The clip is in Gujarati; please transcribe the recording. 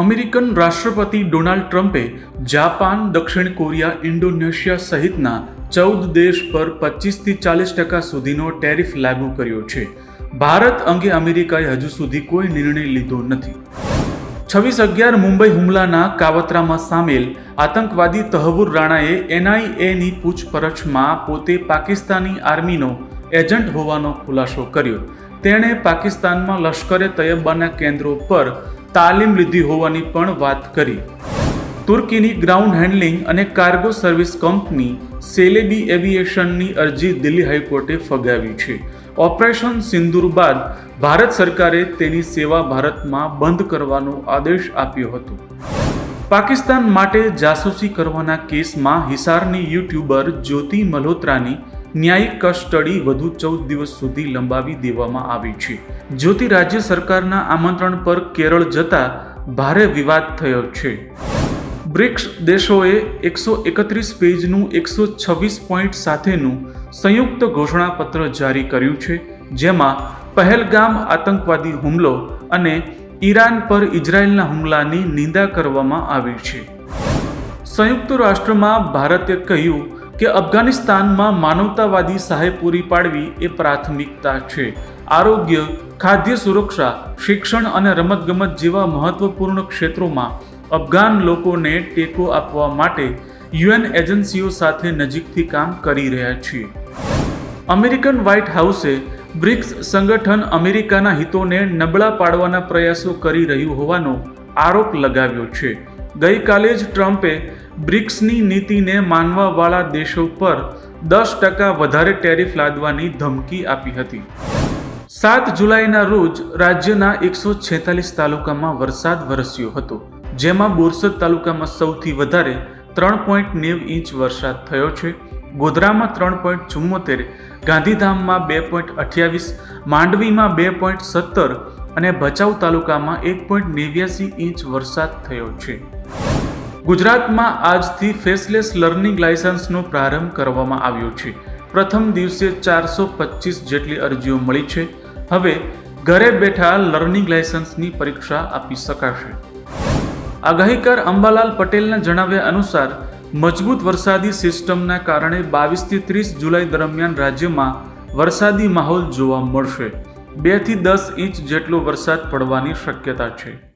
અમેરિકન રાષ્ટ્રપતિ ડોનાલ્ડ ટ્રમ્પે જાપાન, દક્ષિણ કોરિયા, ઇન્ડોનેશિયા સહિતના ચૌદ દેશ પર પચીસથી ચાલીસ ટકા સુધીનો ટેરિફ લાગુ કર્યો છે. ભારત અંગે અમેરિકાએ હજુ સુધી કોઈ નિર્ણય લીધો નથી. છવ્વીસ અગિયાર મુંબઈ હુમલાના કાવતરામાં સામેલ આતંકવાદી તહવુર રાણાએ એનઆઈએની પૂછપરછમાં પોતે પાકિસ્તાની આર્મીનો એજન્ટ હોવાનો ખુલાસો કર્યો. તેણે પાકિસ્તાનમાં લશ્કરે તૈયબાના કેન્દ્રો પર તાલીમ લીધી હોવાની પણ વાત કરી. તુર્કીની ગ્રાઉન્ડ હેન્ડલિંગ અને કાર્ગો સર્વિસ કંપની સેલેબી એવિએશનની અરજી દિલ્હી હાઈકોર્ટે ફગાવી છે. ઓપરેશન સિંદૂર બાદ ભારત સરકારે તેની સેવા ભારતમાં બંધ કરવાનો આદેશ આપ્યો હતો. પાકિસ્તાન માટે જાસૂસી કરવાના કેસમાં હિસારની યુટ્યુબર જ્યોતિ મલ્હોત્રાની ન્યાયિક કસ્ટડી વધુ ચૌદ દિવસ સુધી લંબાવી દેવામાં આવી છે. જ્યોતિ રાજ્ય સરકારના આમંત્રણ પર કેરળ જતા ભારે વિવાદ થયો છે. બ્રિક્સ દેશોએ એકસો એકત્રીસ પેજનું એકસો છવ્વીસ પોઈન્ટ સાથેનું સંયુક્ત ઘોષણાપત્ર જારી કર્યું છે, જેમાં પહેલગામ આતંકવાદી હુમલો અને ઈરાન પર ઇઝરાયેલના હુમલાની નિંદા કરવામાં આવી છે. સંયુક્ત રાષ્ટ્રમાં ભારતે કહ્યું કે અફઘાનિસ્તાનમાં માનવતાવાદી સહાય પૂરી પાડવી એ પ્રાથમિકતા છે. આરોગ્ય, ખાદ્ય સુરક્ષા, શિક્ષણ અને રમતગમત જેવા મહત્વપૂર્ણ ક્ષેત્રોમાં અફઘાન લોકોને ટેકો આપવા માટે યુએન એજન્સીઓ સાથે નજીકથી કામ કરી રહ્યા છીએ અમેરિકન વ્હાઇટ હાઉસે બ્રિક્સ સંગઠન અમેરિકાના હિતોને નબળા પાડવાના પ્રયાસો કરી રહ્યું હોવાનો આરોપ લગાવ્યો છે. ગઈકાલે જ ટ્રમ્પે બ્રિક્સની નીતિને માનવાવાળા દેશો પર દસ ટકા વધારે ટેરિફ લાદવાની ધમકી આપી હતી. સાત જુલાઈના રોજ રાજ્યના એકસો છેતાલીસ તાલુકામાં વરસાદ વરસ્યો હતો, જેમાં બોરસદ તાલુકામાં સૌથી વધારે ત્રણ પોઈન્ટ નેવ ઇંચ વરસાદ થયો છે, ગોધરામાં ત્રણ પોઈન્ટ ચુમ્મોતેર, ગાંધીધામમાં બે પોઈન્ટ અઠ્યાવીસ, માંડવીમાં બે પોઈન્ટ સત્તર અને ભચાઉ તાલુકામાં એક પોઈન્ટ નેવ્યાસી ઇંચ વરસાદ થયો છે. ગુજરાતમાં આજથી ફેસલેસ લર્નિંગ લાયસન્સનો પ્રારંભ કરવામાં આવ્યો છે. પ્રથમ દિવસે ચારસો પચીસ જેટલી અરજીઓ મળી છે. હવે ઘરે બેઠા લર્નિંગ લાયસન્સની પરીક્ષા આપી શકાશે. આગાહીકાર અંબાલાલ પટેલના જણાવ્યા અનુસાર, મજબૂત વરસાદી સિસ્ટમના કારણે બાવીસથી ત્રીસ જુલાઈ દરમિયાન રાજ્યમાં વરસાદી માહોલ જોવા મળશે. બેથી દસ ઇંચ જેટલો વરસાદ પડવાની શક્યતા છે.